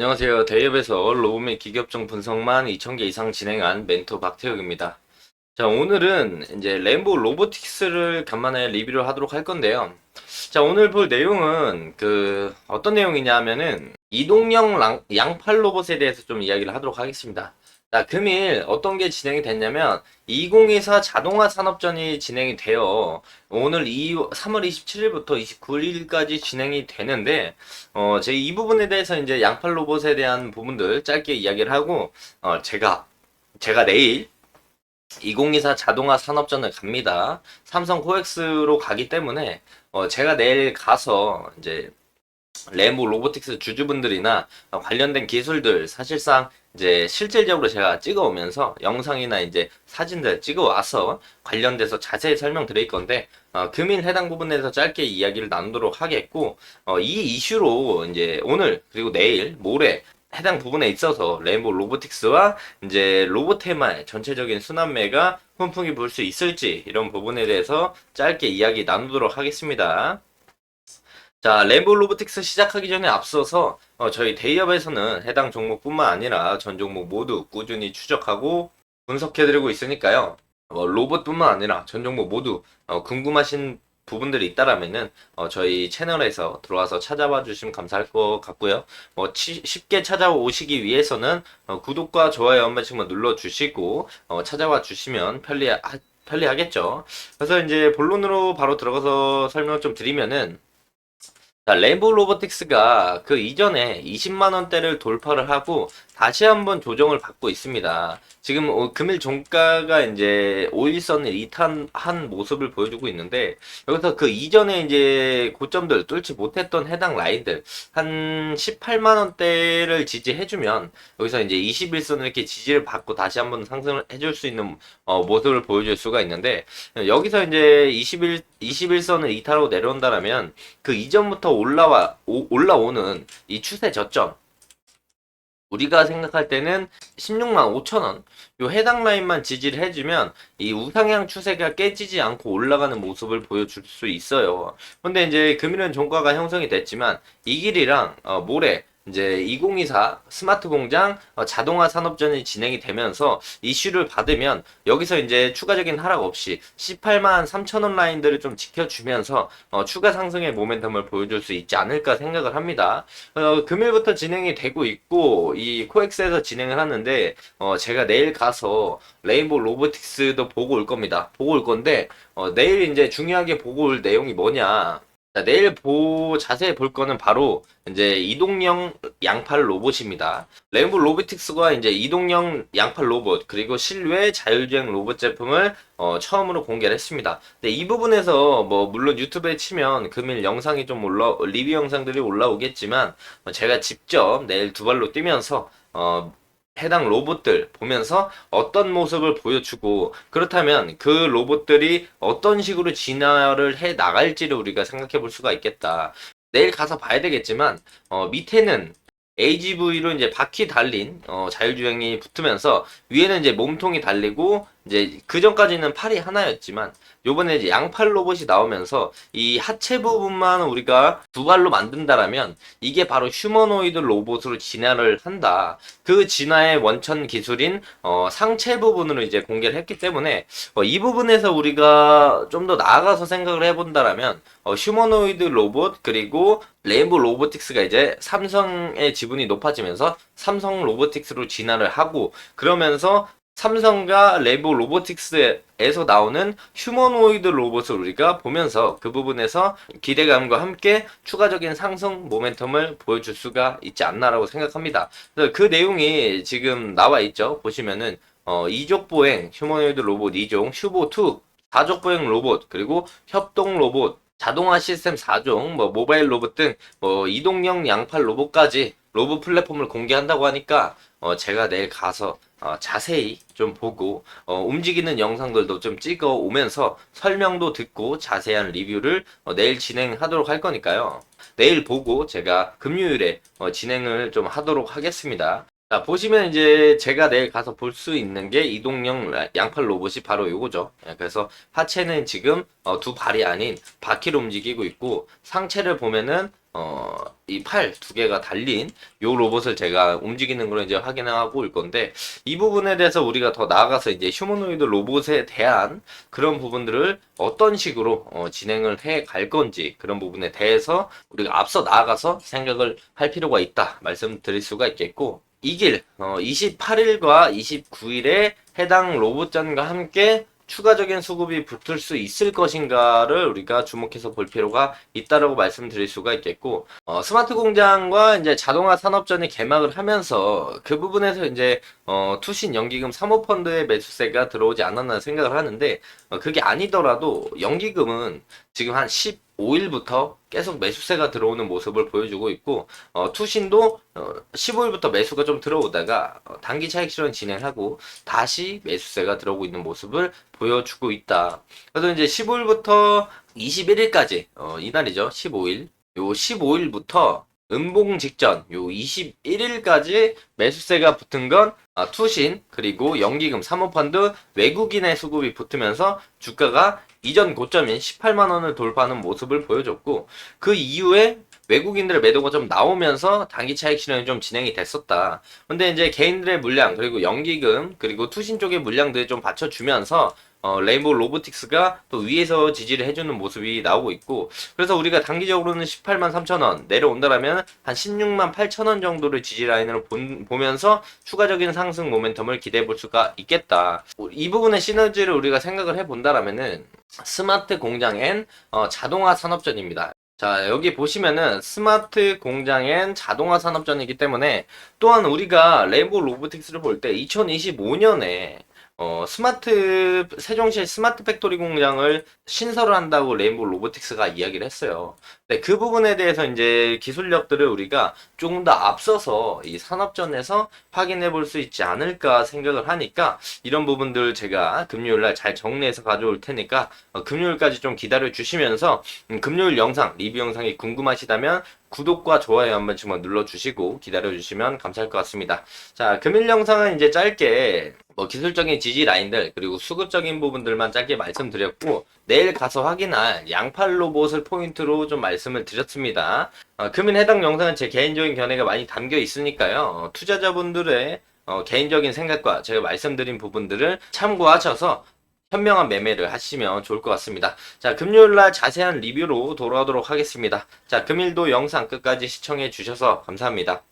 안녕하세요. 대협에서 로봇 기계업종 분석만 2,000개 이상 진행한 멘토 박태욱입니다. 자, 오늘은 이제 램보 로보틱스를 간만에 리뷰를 하도록 할 건데요. 자, 오늘 볼 내용은 그 어떤 내용이냐 하면은 이동형 랑- 양팔 로봇에 대해서 좀 이야기를 하도록 하겠습니다. 자, 금일 어떤 게 진행이 됐냐면 2024 자동화 산업전이 진행이 되어 오늘 2, 3월 27일부터 29일까지 진행이 되는데 어, 제 이 부분에 대해서 이제 양팔 로봇에 대한 부분들 짧게 이야기를 하고, 어, 제가, 제가 내일 2024 자동화 산업전을 갑니다. 삼성 코엑스로 가기 때문에, 어, 제가 내일 가서 이제 레모 로보틱스 주주분들이나 어, 관련된 기술들 사실상 이제 실질적으로 제가 찍어 오면서 영상이나 이제 사진들 찍어 와서 관련돼서 자세히 설명드릴 건데 어, 금일 해당 부분에서 짧게 이야기를 나누도록 하겠고 어, 이 이슈로 이제 오늘 그리고 내일 모레 해당 부분에 있어서 레인보우 로보틱스와 이제 로보테마의 전체적인 순환매가 훈풍이 불 수 있을지 이런 부분에 대해서 짧게 이야기 나누도록 하겠습니다. 자, 램보 로보틱스 시작하기 전에 앞서서 어, 저희 대기업에서는 해당 종목뿐만 아니라 전 종목 모두 꾸준히 추적하고 분석해드리고 있으니까요. 어, 로봇뿐만 아니라 전 종목 모두 어, 궁금하신 부분들이 있다라면은 어, 저희 채널에서 들어와서 찾아봐 주시면 감사할 것 같고요. 뭐 치- 쉽게 찾아오시기 위해서는 어, 구독과 좋아요 한 번씩만 눌러 주시고 어, 찾아와 주시면 편리하, 편리하겠죠. 그래서 이제 본론으로 바로 들어가서 설명을 좀 드리면은 자, 램보 로보틱스가 그 이전에 20만 원대를 돌파를 하고 다시 한번 조정을 받고 있습니다. 지금 어, 금일 종가가 이제 5일선을 이탈한 모습을 보여주고 있는데 여기서 그 이전에 이제 고점들 뚫지 못했던 해당 라인들 한 18만 원대를 지지해주면 여기서 이제 21선을 이렇게 지지를 받고 다시 한번 상승을 해줄 수 있는 어, 모습을 보여줄 수가 있는데 여기서 이제 21 21선을 이탈하고 내려온다라면 그 이전부터 올라와 오- 올라오는 이 추세 저점 우리가 생각할 때는 16만 5천 원, 요 해당 라인만 지지를 해주면 이 우상향 추세가 깨지지 않고 올라가는 모습을 보여줄 수 있어요. 근데 이제 금일은 종가가 형성이 됐지만 이 길이랑 어, 모레 이제 2024 스마트 공장 어, 자동화 산업전이 진행이 되면서 이슈를 받으면 여기서 이제 추가적인 하락 없이 18만 3천 원 라인들을 좀 지켜주면서 어, 추가 상승의 모멘텀을 보여줄 수 있지 않을까 생각을 합니다. 어, 금일부터 진행이 되고 있고 이 코엑스에서 진행을 하는데 어, 제가 내일 가서 레인보우 로보틱스도 보고 올 겁니다. 보고 올 건데 어, 내일 이제 중요하게 보고 올 내용이 뭐냐? 자, 내일 보 자세히 볼 거는 바로 이제 이동형 양팔 로봇입니다. 레인보우 로보틱스가 이제 이동형 양팔 로봇 그리고 실외 자율주행 로봇 제품을 어, 처음으로 공개를 했습니다. 근데 이 부분에서 뭐 물론 유튜브에 치면 금일 영상이 좀 올라 리뷰 영상들이 올라오겠지만 어, 제가 직접 내일 두 발로 뛰면서 어, 해당 로봇들 보면서 어떤 모습을 보여주고 그렇다면 그 로봇들이 어떤 식으로 진화를 해 나갈지를 우리가 생각해 볼 수가 있겠다. 내일 가서 봐야 되겠지만 어, 밑에는 AGV로 이제 바퀴 달린 어, 자율주행이 붙으면서 위에는 이제 몸통이 달리고 이제 그 전까지는 팔이 하나였지만 요번에 양팔 로봇이 나오면서 이 하체 부분만 우리가 두 발로 만든다라면 이게 바로 휴머노이드 로봇으로 진화를 한다. 그 진화의 원천 기술인 어, 상체 부분으로 이제 공개를 했기 때문에 어, 이 부분에서 우리가 좀 더 나아가서 생각을 해본다라면 어, 휴머노이드 로봇 그리고 레인보 로보틱스가 이제 삼성의 지분이 높아지면서 삼성 로보틱스로 진화를 하고 그러면서 삼성과 레보 로보틱스에서 나오는 휴머노이드 로봇을 우리가 보면서 그 부분에서 기대감과 함께 추가적인 상승 모멘텀을 보여줄 수가 있지 않나라고 생각합니다. 그 내용이 지금 나와 있죠. 보시면은 어, 이족 보행 휴머노이드 로봇 2종 슈보2 사족 보행 로봇 그리고 협동 로봇 자동화 시스템 4종 뭐 모바일 로봇 등 뭐 이동형 양팔 로봇까지 로봇 플랫폼을 공개한다고 하니까 어, 제가 내일 가서 어, 자세히 좀 보고 어, 움직이는 영상들도 좀 찍어 오면서 설명도 듣고 자세한 리뷰를 어, 내일 진행하도록 할 거니까요. 내일 보고 제가 금요일에 어, 진행을 좀 하도록 하겠습니다. 자, 보시면 이제 제가 내일 가서 볼 수 있는 게 이동형 라- 양팔 로봇이 바로 요거죠. 예, 그래서 하체는 지금 어, 두 발이 아닌 바퀴로 움직이고 있고 상체를 보면은 어, 이 팔 두 개가 달린 요 로봇을 제가 움직이는 걸 이제 확인하고 올 건데 이 부분에 대해서 우리가 더 나아가서 이제 휴머노이드 로봇에 대한 그런 부분들을 어떤 식으로 어, 진행을 해 갈 건지 그런 부분에 대해서 우리가 앞서 나아가서 생각을 할 필요가 있다 말씀드릴 수가 있겠고 이 길, 어, 28일과 29일에 해당 로봇전과 함께 추가적인 수급이 붙을 수 있을 것인가를 우리가 주목해서 볼 필요가 있다라고 말씀드릴 수가 있겠고, 어, 스마트 공장과 이제 자동화 산업전이 개막을 하면서 그 부분에서 이제, 어, 투신 연기금 사모펀드의 매수세가 들어오지 않았나 생각을 하는데, 어, 그게 아니더라도 연기금은 지금 한 15일부터 계속 매수세가 들어오는 모습을 보여주고 있고, 어, 투신도 어, 15일부터 매수가 좀 들어오다가 어, 단기 차익 실현 진행하고 다시 매수세가 들어오고 있는 모습을 보여주고 있다. 그래서 이제 15일부터 21일까지 어, 이날이죠. 15일. 요 15일부터 음봉 직전 요 21일까지 매수세가 붙은 건 아, 투신 그리고 연기금 사모펀드 외국인의 수급이 붙으면서 주가가 이전 고점인 18만 원을 돌파하는 모습을 보여줬고 그 이후에 외국인들의 매도가 좀 나오면서 단기 차익 실현이 좀 진행이 됐었다. 근데 이제 개인들의 물량 그리고 연기금 그리고 투신 쪽의 물량들이 좀 받쳐주면서 어, 레인보우 로보틱스가 또 위에서 지지를 해주는 모습이 나오고 있고 그래서 우리가 단기적으로는 18만 3천 원 내려온다라면 한 16만 8천 원 정도를 지지 라인으로 본- 보면서 추가적인 상승 모멘텀을 기대해 볼 수가 있겠다. 이 부분의 시너지를 우리가 생각을 해 본다라면은 스마트 공장엔 어, 자동화 산업전입니다. 자, 여기 보시면은 스마트 공장엔 자동화 산업전이기 때문에 또한 우리가 레인보우 로보틱스를 볼 때 2025년에 어, 스마트, 세종시 스마트 팩토리 공장을 신설을 한다고 레인보우 로보틱스가 이야기를 했어요. 네, 그 부분에 대해서 이제 기술력들을 우리가 조금 더 앞서서 이 산업전에서 확인해 볼 수 있지 않을까 생각을 하니까 이런 부분들 제가 금요일 날 잘 정리해서 가져올 테니까 어, 금요일까지 좀 기다려 주시면서 음, 금요일 영상, 리뷰 영상이 궁금하시다면 구독과 좋아요 한 번씩만 눌러주시고 기다려주시면 감사할 것 같습니다. 자, 금일 영상은 이제 짧게 뭐 기술적인 지지 라인들 그리고 수급적인 부분들만 짧게 말씀드렸고 내일 가서 확인할 양팔 로봇을 포인트로 좀 말씀을 드렸습니다. 어, 금일 해당 영상은 제 개인적인 견해가 많이 담겨 있으니까요. 어, 투자자분들의 어, 개인적인 생각과 제가 말씀드린 부분들을 참고하셔서 현명한 매매를 하시면 좋을 것 같습니다. 자, 금요일날 자세한 리뷰로 돌아오도록 하겠습니다. 자, 금일도 영상 끝까지 시청해 주셔서 감사합니다.